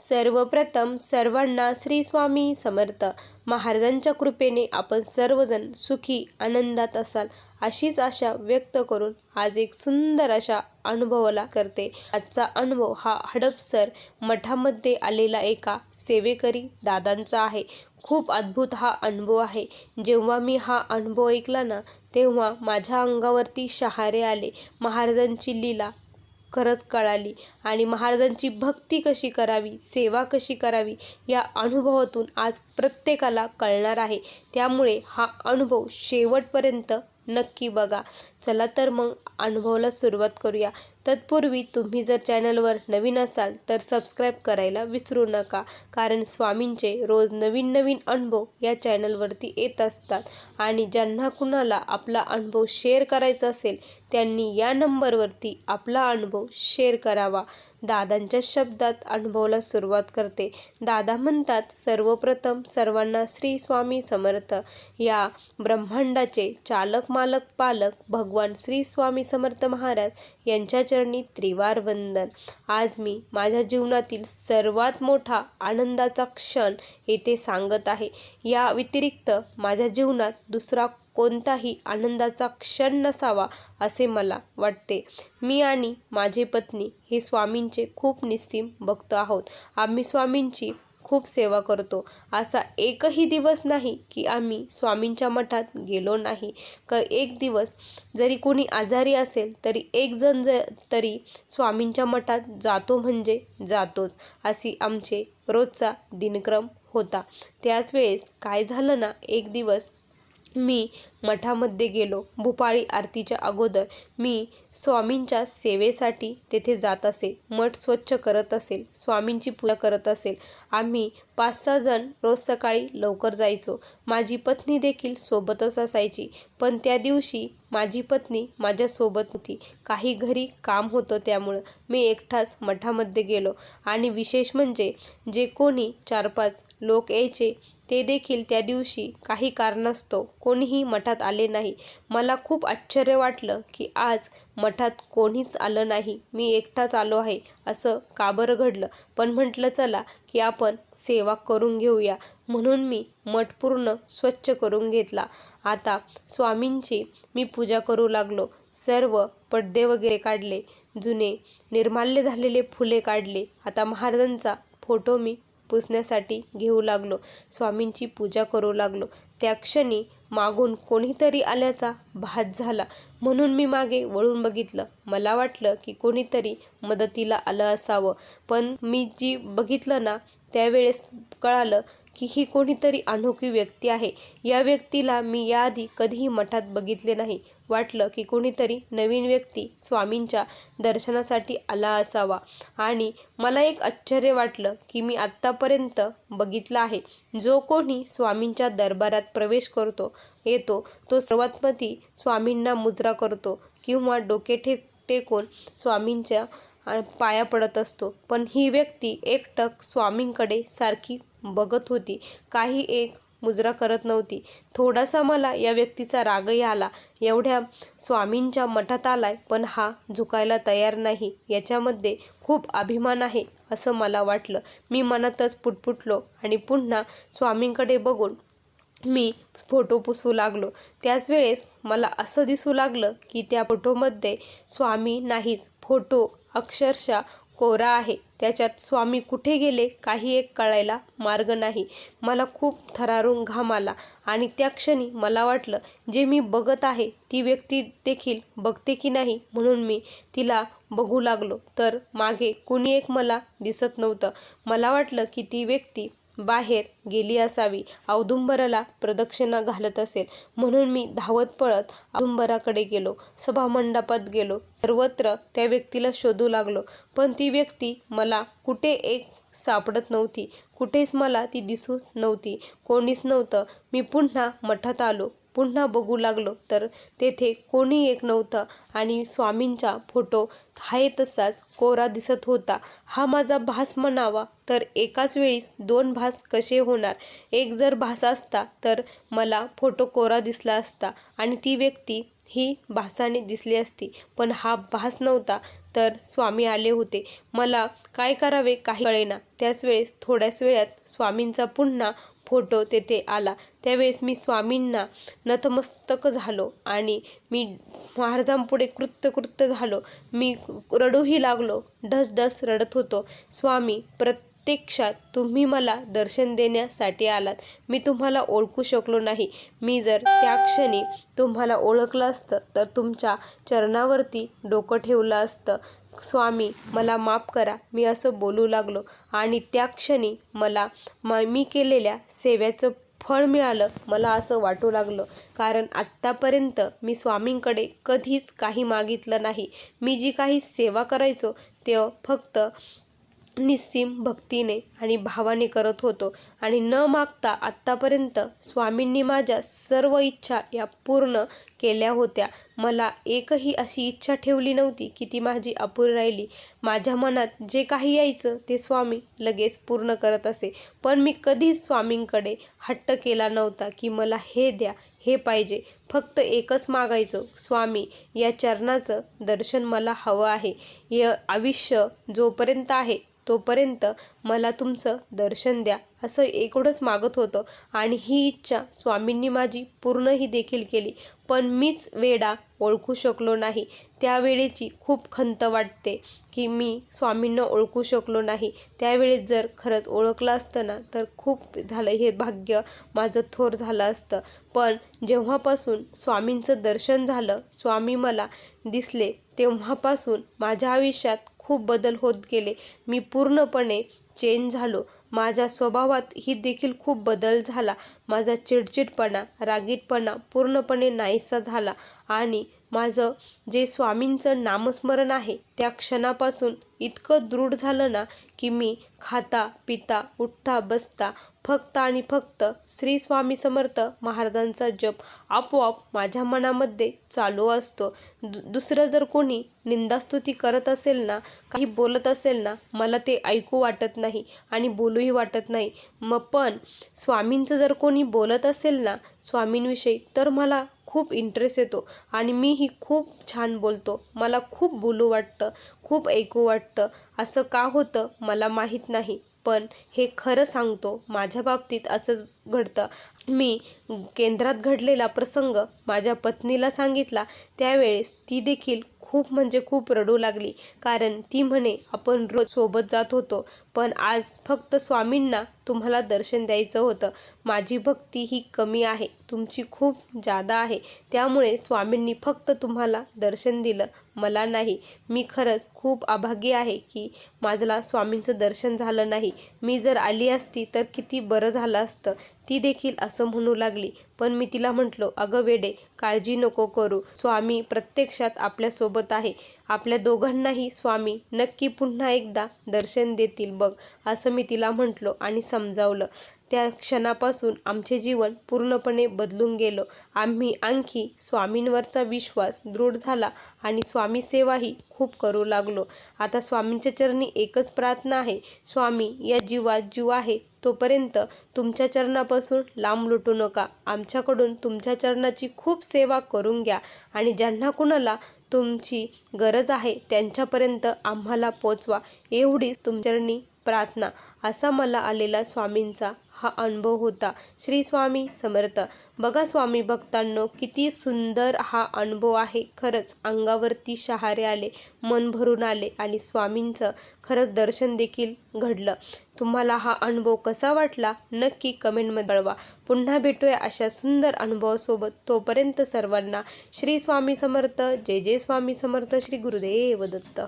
सर्वप्रथम सर्वांना श्री स्वामी समर्थ. महाराजांच्या कृपेने आपण सर्वजण सुखी आनंदात असाल अशीच आशा व्यक्त करून आज एक सुंदर अशा अनुभवाला करते. आजचा अनुभव हा हडपसर मठामध्ये आलेला एका सेवेकरी दादांचा आहे. खूप अद्भुत हा अनुभव आहे. जेव्हा मी हा अनुभव ऐकला ना तेव्हा माझ्या अंगावरती शहारे आले. महाराजांची लीला खरंच कळाली. आणि महाराजांची भक्ती कशी करावी सेवा कशी करावी या अनुभवातून आज प्रत्येकाला कळणार आहे. त्यामुळे हा अनुभव शेवटपर्यंत नक्की बघा. चला तर मग अनुभवाला सुरुवात करूया. तत्पूर्वी तुम्ही जर चॅनलवर नवीन असाल तर सबस्क्राईब करायला विसरू नका. कारण स्वामींचे रोज नवीन नवीन अनुभव या चॅनलवरती येत असतात आणि ज्यांना कुणाला आपला अनुभव शेअर करायचा असेल त्यांनी या नंबरवरती आपला अनुभव शेअर करावा. दादांच्या शब्दात अनुभवाला सुरुवात करते. दादा म्हणतात सर्वप्रथम सर्वांना श्री स्वामी समर्थ. या ब्रह्मांडाचे चालक मालक पालक भगवान श्री स्वामी समर्थ महाराज यांच्या चरणी त्रिवार वंदन आज मी माझ्या जीवनातील सर्वात मोठा आनंदाचा क्षण येथे सांगत आहे. या व्यतिरिक्त माझ्या जीवनात दुसरा कोणताही आनंदाचा क्षण नसावा असे मला वाटते. मी आणि माझे पत्नी हे स्वामींचे खूप निस्सीम भक्त आहोत. आम्ही स्वामींची खूप सेवा करतो. असा एकही दिवस नाही की आम्ही स्वामींच्या मठात गेलो नाही. क एक दिवस जरी कोणी आजारी असेल तरी एक जण ज तरी स्वामींच्या मठात जातो म्हणजे जातोच अशी आमचे रोजचा दिनक्रम होता. त्याच वेळेस काय झालं ना एक दिवस मी मठामध्ये गेलो. भूपाळी आरतीच्या अगोदर मी स्वामींच्या सेवेसाठी तेथे जात असे. मठ स्वच्छ करत असेल स्वामींची पूजा करत असेल. आम्ही पाच सहा जण रोज सकाळी लवकर जायचो. माझी पत्नी देखील सोबतच असायची. पण त्या दिवशी माझी पत्नी माझ्यासोबत होती काही घरी काम होतं त्यामुळं मी एकटाच मठामध्ये गेलो. आणि विशेष म्हणजे जे कोणी चार पाच लोक यायचे ते देखील त्या दिवशी काही कारणास्तव कोणीही मठा मठात आले नाही. मला खूप आश्चर्य वाटलं की आज मठात कोणीच आलं नाही. मी एकटाच आलो आहे असं का बरं घडलं. पण म्हटलं चला की आपण सेवा करून घेऊया. म्हणून मी मठ पूर्ण स्वच्छ करून घेतला. आता स्वामींची मी पूजा करू लागलो. सर्व पडदे वगैरे काढले जुने निर्माल्य झालेले फुले काढले. आता महाराजांचा फोटो मी पुसण्यासाठी घेऊ लागलो. स्वामींची पूजा करू लागलो. त्या क्षणी मागून कोणीतरी आल्याचा भास झाला. म्हणून मी मागे वळून बघितलं. मला वाटलं की कोणीतरी मदतीला आलं असावं. पण मी जी बघितलं ना त्यावेळेस कळालं की ही कोणीतरी अनोखी व्यक्ती आहे. या व्यक्तीला मी याआधी कधीही मठात बघितले नाही. वाटलं की कोणीतरी नवीन व्यक्ती स्वामींच्या दर्शनासाठी आला असावा. आणि मला एक आश्चर्य वाटलं की मी आत्तापर्यंत बघितलं आहे. जो कोणी स्वामींच्या दरबारात प्रवेश करतो येतो तो सर्वात्मती स्वामींना मुजरा करतो किंवा डोके ठेक टेकून स्वामींच्या पाया पडत असतो. पण ही व्यक्ती एकटक स्वामींकडे सारखी बघत होती. काही एक मुजरा करत नव्हती. थोडासा मला या व्यक्तीचा रागही आला. एवढ्या स्वामींच्या मठात आलाय पण हा झुकायला तयार नाही. याच्यामध्ये खूप अभिमान आहे असं मला वाटलं. मी मनातच पुटपुटलो आणि पुन्हा स्वामींकडे बघून मी फोटो पुसू लागलो. त्याच वेळेस मला असं दिसू लागलं की त्या फोटोमध्ये स्वामी नाहीच. फोटो अक्षरशः कोरा आहे. त्याच्यात स्वामी कुठे गेले काही एक कळायला मार्ग नाही. मला खूप थरारून घाम आला आणि त्या क्षणी मला वाटलं जे मी बघत आहे ती व्यक्ती देखील बघते की नाही म्हणून मी तिला बघू लागलो. तर मागे कुणी एक मला दिसत नव्हतं. मला वाटलं की ती व्यक्ती बाहेर गेली असावी. औदुंबराला प्रदक्षिणा घालत असेल. म्हणून मी धावत पळत औदुंबराकडे गेलो. सभामंडपात गेलो. सर्वत्र त्या व्यक्तीला शोधू लागलो. पण ती व्यक्ती मला कुठे एक सापडत नव्हती. कुठेच मला ती दिसू नव्हती. कोणीच नव्हतं. मी पुन्हा मठात आलो. पुन्हा बघू लागलो. तर तेथे कोणी एक नव्हतं आणि स्वामींचा फोटो आहे तसाच कोरा दिसत होता. हा माझा भास म्हणावा तर एकाच वेळीस दोन भास कसे होणार? एक जर भास असता तर मला फोटो कोरा दिसला असता आणि ती व्यक्ती ही भासाने दिसली असती. पण हा भास नव्हता तर स्वामी आले होते. मला काय करावे काही कळेना. त्याच वेळेस थोड्याच वेळात स्वामींचा पुन्हा फोटो तेथे आला. त्यावेळेस मी स्वामींना नतमस्तक झालो आणि मी महाराजांपुढे कृत्यकृत्य झालो. मी रडूही लागलो. ढस ढस रडत होतो. स्वामी प्रत्यक्षात तुम्ही मला दर्शन देण्यासाठी आलात. मी तुम्हाला ओळखू शकलो नाही. मी जर त्या क्षणी तुम्हाला ओळखलं असतं तर तुमच्या चरणावरती डोकं ठेवलं असतं. स्वामी मला माफ करा मी असं बोलू लागलो. आणि त्या क्षणी मला म मी केलेल्या सेवेचं फळ मिळालं मला असं वाटू लागलं. कारण आत्तापर्यंत मी स्वामींकडे कधीच काही मागितलं नाही. मी जी काही सेवा करायचो ते फक्त निस्सीम भक्तीने आणि भावाने करत होतो. आणि न मागता आत्तापर्यंत स्वामींनी माझ्या सर्व इच्छा या पूर्ण केल्या होत्या. मला एकही अशी इच्छा ठेवली नव्हती की ती माझी अपुरी राहिली. माझ्या मनात जे काही यायचं ते स्वामी लगेच पूर्ण करत असे. पण मी कधीच स्वामींकडे हट्ट केला नव्हता की मला हे द्या हे पाहिजे. फक्त एकच मागायचो स्वामी या चरणाचं दर्शन मला हवं आहे. य आयुष्य जोपर्यंत आहे तोपर्यंत मला तुमचं दर्शन द्या असं एवढंच मागत होतं. आणि ही इच्छा स्वामींनी माझी पूर्णही देखील केली. पण मीच वेडा ओळखू शकलो नाही. त्यावेळेची खूप खंत वाटते की मी स्वामींना ओळखू शकलो नाही. त्यावेळेस जर खरंच ओळखलं असतं ना तर खूप झालं. हे भाग्य माझं थोर झालं असतं. पण जेव्हापासून स्वामींचं दर्शन झालं स्वामी मला दिसले तेव्हापासून माझ्या आयुष्यात खूप बदल होत गेले. मी पूर्णपणे चेंज झालो. माझ्या स्वभावात ही देखील खूप बदल झाला. माझा चिडचिडपणा रागीटपणा पूर्णपणे नाहीसा झाला आणि माझं जे स्वामींचं नामस्मरण आहे त्या क्षणापासून इतकं दृढ झालं ना की मी खाता पिता उठता बसता फक्त आणि फक्त श्री स्वामी समर्थ महाराजांचा जप आपोआप माझ्या मनामध्ये चालू असतो. दु दुसरं जर कोणी निंदास्तुती करत असेल ना काही बोलत असेल ना मला ते ऐकू वाटत नाही आणि बोलूही वाटत नाही. मग पण स्वामींचं जर कोणी बोलत असेल ना स्वामींविषयी तर मला खूप इंटरेस्ट येतो. आणि मीही खूप छान बोलतो. मला खूप बोलू वाटतं. खूप ऐकू वाटतं. असं का होतं मला माहीत नाही. पण हे खरं सांगतो माझ्या बाबतीत असंच घडतं. मी केंद्रात घडलेला प्रसंग माझ्या पत्नीला सांगितला. त्यावेळेस ती देखील खूप म्हणजे खूप रडू लागली. कारण ती म्हणे आपण रोज सोबत जात होतो. पण आज फक्त स्वामींना तुम्हाला दर्शन द्यायचं होतं. माझी भक्ती ही कमी आहे. तुमची खूप जादा आहे. त्यामुळे स्वामींनी फक्त तुम्हाला दर्शन दिलं मला नाही. मी खरंच खूप अभागी आहे की माझला स्वामींचं दर्शन झालं नाही. मी जर आली असती तर किती बरं झालं असतं. ती देखील असं म्हणू लागली. पण मी तिला म्हटलो अगं वेडे काळजी नको करू. स्वामी प्रत्यक्षात आपल्यासोबत आहे. आपल्या दोघांनाही स्वामी नक्की पुन्हा एकदा दर्शन देतील बघ असं मी तिला म्हटलो आणि समजावलं. त्या क्षणापासून आमचे जीवन पूर्णपणे बदलून गेलो. आम्ही आणखी स्वामींवरचा विश्वास दृढ झाला आणि स्वामी सेवाही खूप करू लागलो. आता स्वामींच्या चरणी एकच प्रार्थना आहे स्वामी या जीवात जीव आहे तोपर्यंत तुमच्या चरणापासून लांब लुटू नका. आमच्याकडून तुमच्या चरणाची खूप सेवा करून घ्या आणि ज्यांना कुणाला तुमची गरज आहे त्यांच्यापर्यंत आम्हाला पोचवा. एवढीच तुमच्यानी प्रार्थना. असा मला आलेला स्वामींचा हा अनुभव होता. श्री स्वामी समर्थ. बघा स्वामी भक्तांनो किती सुंदर हा अनुभव आहे. खरंच अंगावरती शहारे आले मन भरून आले आणि स्वामींचं खरंच दर्शन देखील घडलं. तुम्हाला हा अनुभव कसा वाटला? नक्की कमेंटमध्ये कळवा. पुन्हा भेटूया अशा सुंदर अनुभवासोबत. तोपर्यंत सर्वांना श्री स्वामी समर्थ जय जय स्वामी समर्थ श्री गुरुदेव दत्त.